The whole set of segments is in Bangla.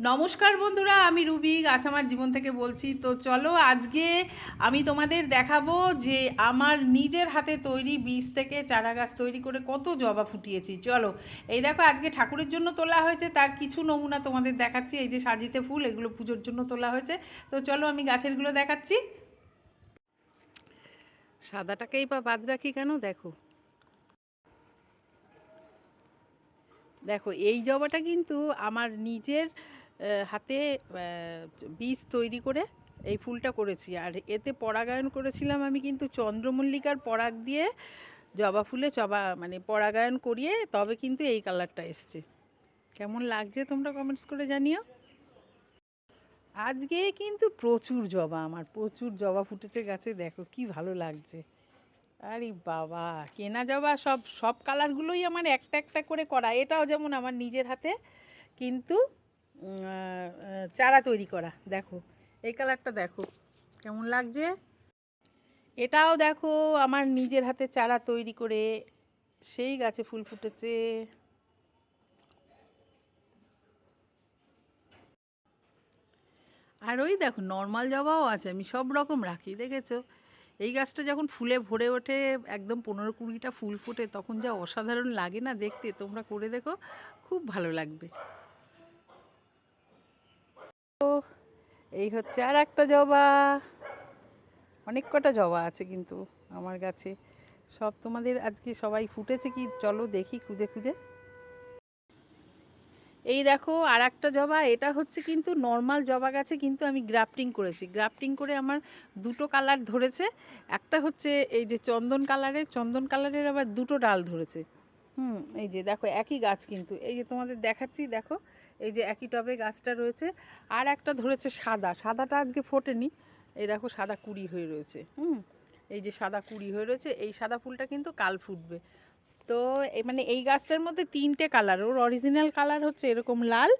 নমস্কার বন্ধুরা, আমি রুবি গাছ আমার জীবন থেকে বলছি। তো চলো আজকে আমি তোমাদের দেখাবো যে আমার নিজের হাতে তৈরি বীজ থেকে চারা গাছ তৈরি করে কত জবা ফুটিয়েছি। চলো, এই দেখো আজকে ঠাকুরের জন্য তোলা হয়েছে, তার কিছু নমুনা তোমাদের দেখাচ্ছি। এই যে সাজিতে ফুল, এগুলো পুজোর জন্য তোলা হয়েছে। তো চলো আমি গাছেরগুলো দেখাচ্ছি। সাদাটাকেই বা বাদ রাখি কেন? দেখো। দেখো, এই জবাটা কিন্তু আমার নিজের হাতে বীজ তৈরি করে এই ফুলটা করেছি। আর এতে পরাগায়ন করেছিলাম আমি কিন্তু চন্দ্রমল্লিকার পরাগ দিয়ে জবা ফুলে জবা মানে পরাগায়ন করিয়ে তবে কিন্তু এই কালারটা এসছে। কেমন লাগছে তোমরা কমেন্টস করে জানিও। আজকে কিন্তু প্রচুর জবা আমার, প্রচুর জবা ফুটেছে গাছে, দেখো কি ভালো লাগছে। আরে বাবা, কেনা জবা সব সব কালারগুলোই আমার একটা একটা করে করা, এটাও যেমন আমার নিজের হাতে, কিন্তু চারা তৈরি করা। দেখো, এই কালারটা দেখো, কেমন লাগছে? এটাও দেখো, আমার নিজের হাতে চারা তৈরি করে সেই গাছে ফুল ফুটেছে। আর ওই দেখো, নর্মাল জবাও আছে, আমি সব রকম রাখি, দেখেছ? এই গাছটা যখন ফুলে ভরে ওঠে, একদম পনেরো কুড়িটা ফুল ফোটে, তখন যা অসাধারণ লাগে না দেখতে, তোমরা করে দেখো, খুব ভালো লাগবে। এই হচ্ছে আর একটা জবা। অনেক কটা জবা আছে কিন্তু আমার গাছে সব তোমাদের আজকে সবাই ফুটেছে কি? চলো দেখি খুঁজে খুঁজে। এই দেখো আর একটা জবা, এটা হচ্ছে কিন্তু নর্মাল জবা গাছে কিন্তু আমি গ্রাফটিং করেছি। গ্রাফটিং করে আমার দুটো কালার ধরেছে। একটা হচ্ছে এই যে চন্দন কালারের চন্দন কালারের আবার দুটো ডাল ধরেছে। হুম, এই যে দেখো একই গাছ কিন্তু। এই যে তোমাদের দেখাচ্ছি, দেখো, এই যে একই টবে গাছটা রয়েছে। আর একটা ধরেছে সাদা। সাদাটা আজকে ফোটেনি। এই দেখো, সাদা কুড়ি হয়ে রয়েছে। হুম, এই যে সাদা কুড়ি হয়ে রয়েছে। এই সাদা ফুলটা কিন্তু কাল ফুটবে। তো এই মানে এই গাছটার মধ্যে তিনটে কালার। ওর অরিজিনাল কালার হচ্ছে এরকম লাল,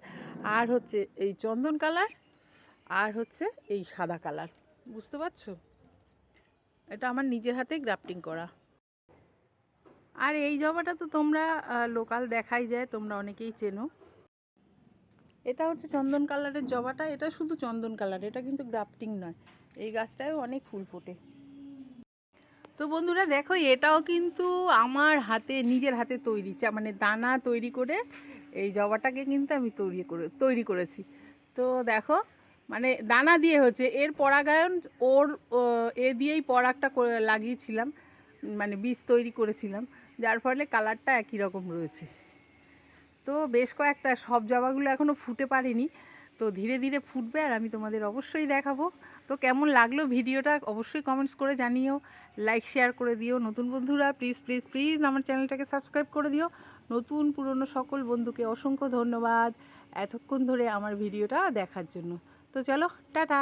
আর হচ্ছে এই চন্দন কালার, আর হচ্ছে এই সাদা কালার। বুঝতে পারছ? এটা আমার নিজের হাতে গ্রাফটিং করা। আর এই জবাটা তো তোমরা লোকাল দেখাই যায়, তোমরা অনেকেই চেনো। এটা হচ্ছে চন্দন কালারের জবাটা, এটা শুধু চন্দন কালার, এটা কিন্তু গ্রাফটিং নয়, এই গাছটায় অনেক ফুল ফোটে। তো বন্ধুরা দেখো, এটাও কিন্তু আমার হাতে, নিজের হাতে তৈরি, চা মানে দানা তৈরি করে এই জবাটাকে কিন্তু আমি তৈরি করে, তৈরি করেছি। তো দেখো মানে দানা দিয়ে হচ্ছে, এর পরাগায়ন ওর এ দিয়েই পরাগটা লাগিয়েছিলাম। মানে বীজ তৈরি করেছিলাম, যার ফলে কালারটা একই রকম রয়েছে। তো বেশ কয়েকটা, সব জবাগুলো এখনও ফুটে পারেনি। তো ধীরে ধীরে ফুটবে আর আমি তোমাদের অবশ্যই দেখাবো। তো কেমন লাগল ভিডিওটা অবশ্যই কমেন্টস করে জানিও লাইক শেয়ার করে দিও। নতুন বন্ধুরা প্লিজ প্লিজ প্লিজ আমার চ্যানেলটাকে সাবস্ক্রাইব করে দিও। নতুন, পুরনো সকল বন্ধুকে অসংখ্য ধন্যবাদ এতক্ষণ ধরে আমার ভিডিওটা দেখার জন্য। তো চলো, টাটা!